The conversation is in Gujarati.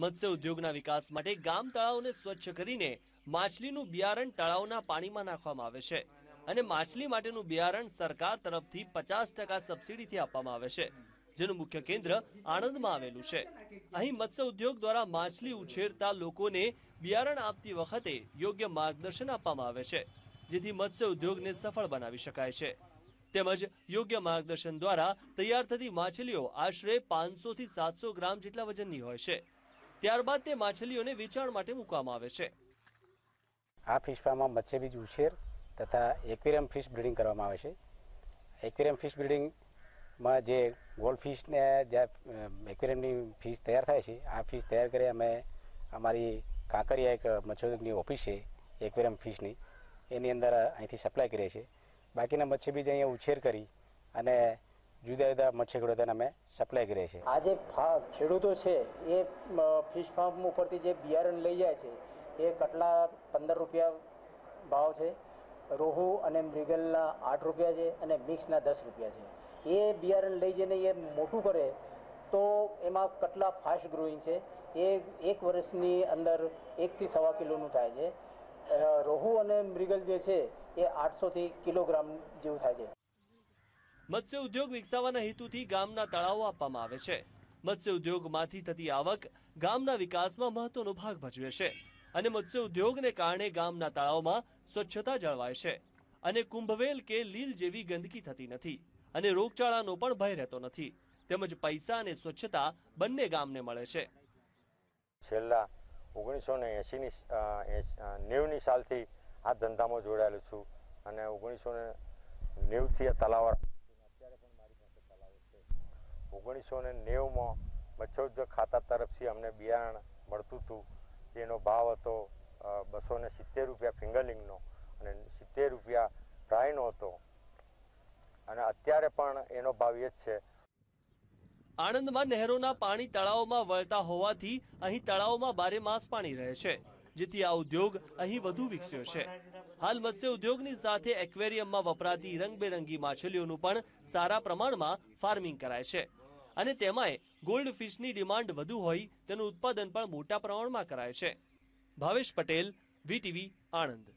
મત્સ્ય ઉદ્યોગના વિકાસ માટે ગામ તળાવને સ્વચ્છ કરીને માછલીનું બિયારણ તળાવના પાણીમાં નાખવામાં આવે છે. અને માછલી માટેનું બિયારણ સરકાર તરફથી પચાસ ટકા સબસિડીથી આપવામાં આવે છે, જેનું મુખ્ય કેન્દ્ર આણંદમાં આવેલું છે. અહીં મત્સ્ય ઉદ્યોગ દ્વારા માછલી ઉછેરતા લોકોને બિયારણ આપતી વખતે યોગ્ય માર્ગદર્શન આપવામાં આવે છે, જેથી મત્સ્ય ઉદ્યોગને સફળ બનાવી શકાય છે. તેમજ યોગ્ય માર્ગદર્શન દ્વારા તૈયાર થતી માછલીઓ આશરે પાંચસો થી સાતસો ગ્રામ જેટલા વજનની હોય છે. ત્યારબાદ તે માછલીઓને વેચાણ માટે મૂકવામાં આવે છે. આ ફિશ ફાર્મમાં મત્સ્યબીજ ઉછેર તથા એક્વેરિયમ ફિશ બ્રીડિંગ કરવામાં આવે છે. એક્વેરિયમ ફિશ બ્રીડિંગમાં જે ગોલ્ડ ફિશને જે એક્વેરિયમની ફિશ તૈયાર થાય છે, આ ફિશ તૈયાર કરી અમે અમારી કાંકરિયા એક મત્સ્યોદ્યોગની ઓફિસ છે એક્વેરિયમ ફિશની એની અંદર અહીંથી સપ્લાય કરીએ છીએ. બાકીના મત્સ્યબીજ અહીંયા ઉછેર કરી અને જુદા જુદા ખેડૂતોને અમે સપ્લાય કરીએ છીએ. આ જે ખેડૂતો છે, એ ફિશ ફાર્મ ઉપરથી જે બિયારણ લઈ જાય છે, એ કટલા પંદર રૂપિયા ભાવ છે, રોહુ અને મૃગલના આઠ રૂપિયા છે અને મિક્સના દસ રૂપિયા છે. એ બિયારણ લઈ જઈને એ મોટું કરે, તો એમાં કટલા ફાસ્ટ ગ્રોઈંગ છે. એ એક વર્ષની અંદર એકથી સવા કિલોનું થાય છે. રોહુ અને મૃગલ જે છે, એ આઠસોથી કિલોગ્રામ જેવું થાય છે. મત્સ્ય ઉદ્યોગ વિકસાવવાના હેતુથી ગામના તળાવો આપવામાં આવે છે. મત્સ્ય ઉદ્યોગમાંથી થતી આવક ગામના વિકાસમાં મહત્વનો ભાગ ભજવે છે અને મત્સ્ય ઉદ્યોગને કારણે ગામના તળાવમાં સ્વચ્છતા જળવાય છે અને કુંભવેલ કે લીલ જેવી ગંદકી થતી નથી અને રોગચાળાનો પણ ભય રહેતો નથી. તેમજ પૈસા અને સ્વચ્છતા બંને ગામને મળે છે. છેલ્લા ઓગણીસો ને એંશીની નેવની સાલથી આ ધંધામાં જોડાયેલો છું અને ઓગણીસો ને નેવથી આ તલાવ અત્યારે પણ મારી પાસે તલાવ છે ઓગણીસો ને નેવુંમાં મત્સ્યોદ્યોગ ખાતા તરફથી અમને બિયારણ મળતું હતું. જેનો ભાવ હતો બસો ને સિત્તેર રૂપિયા ફિંગરલિંગનો અને સિત્તેર રૂપિયા ફ્રાયનો હતો. અને અત્યારે પણ એનો ભાવ એ જ છે. આણંદમાં નહેરોના પાણી તળાવમાં વળતા હોવાથી અહીં તળાવમાં બારે માસ પાણી રહે છે, જેથી આ ઉદ્યોગ અહીં વધુ વિકસ્યો છે. હાલ મત્સ્ય ઉદ્યોગની સાથે એક્વેરિયમમાં વપરાતી રંગબેરંગી માછલીઓનું પણ સારા પ્રમાણમાં ફાર્મિંગ કરાય છે. અને તેમાંય ગોલ્ડ ફિશની ડિમાન્ડ વધુ હોય તેનું ઉત્પાદન પણ મોટા પ્રમાણમાં કરાય છે. ભાવેશ પટેલ, વીટીવી, આણંદ.